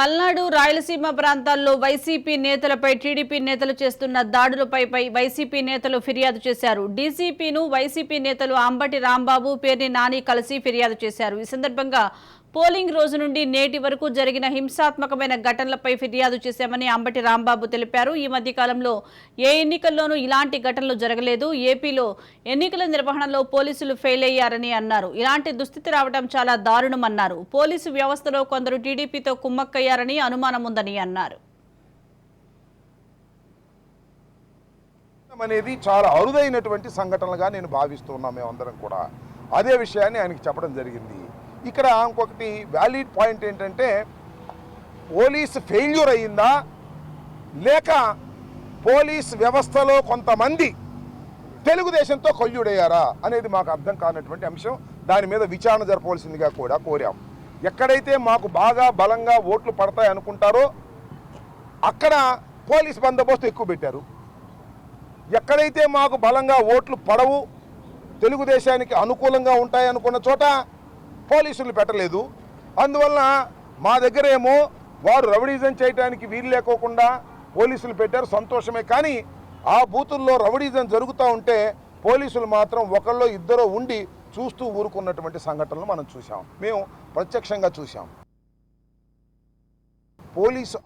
పల్నాడు రాయలసీమ ప్రాంతాల్లో వైసీపీ నేతలపై టీడీపీ నేతలు చేస్తున్న దాడులపై వైసీపీ నేతలు ఫిర్యాదు చేశారు. డీసీపీను వైసీపీ నేతలు అంబటి రాంబాబు పేర్ని నాని కలిసి ఫిర్యాదు చేశారు. ఈ సందర్భంగా పోలింగ్ రోజు నుండి నేటి వరకు జరిగిన హింసాత్మకమైన ఘటనలపై ఫిర్యాదు చేశామని అంబటి రాంబాబు తెలిపారు. ఈ మధ్య కాలంలో ఏ ఎన్నికల్లోనూ ఇలాంటి ఘటనలు జరగలేదు. ఏపీలో ఎన్నికల నిర్వహణలో పోలీసులు ఫెయిల్ అయ్యారని అన్నారు. ఇలాంటి దుస్థితి రావడం చాలా దారుణమన్నారు పోలీసు వ్యవస్థలో కొందరు టీడీపీతో కుమ్మక్కయ్యారని అనుమానం ఉందని అన్నారు. అనేది చాలా అరుదైనటువంటి సంఘటనలుగా నేను భావిస్తున్నాం మేమందరం కూడా. అదే విషయాన్ని ఆయనకి చెప్పడం జరిగింది. ఇక్కడ ఇంకొకటి వ్యాలిడ్ పాయింట్ ఏంటంటే పోలీస్ ఫెయిల్యూర్ అయ్యిందా? లేక పోలీస్ వ్యవస్థలో కొంతమంది తెలుగుదేశంతో కొల్యుడయ్యారా అనేది మాకు అర్థం కానటువంటి అంశం. దాని మీద విచారణ జరపవలసిందిగా కూడా కోరాం. ఎక్కడైతే మాకు బాగా బలంగా ఓట్లు పడతాయి అనుకుంటారో అక్కడ పోలీస్ బందోబస్తు ఎక్కువ పెట్టారు. ఎక్కడైతే మాకు బలంగా ఓట్లు పడవు తెలుగుదేశానికి అనుకూలంగా ఉంటాయి అనుకున్న చోట పోలీసులు పెట్టలేదు. అందువలన మా దగ్గర ఏమో వారు రౌడీజం చేయడానికి వీలు లేకోకుండా పోలీసులు పెట్టారు సంతోషమే. కానీ ఆ బూతుల్లో రౌడీజం జరుగుతూ ఉంటే పోలీసులు మాత్రం ఒకళ్ళో ఇద్దరో ఉండి చూస్తూ ఊరుకున్నటువంటి సంఘటనలు మనం చూసాం మేము ప్రత్యక్షంగా చూసాం పోలీసు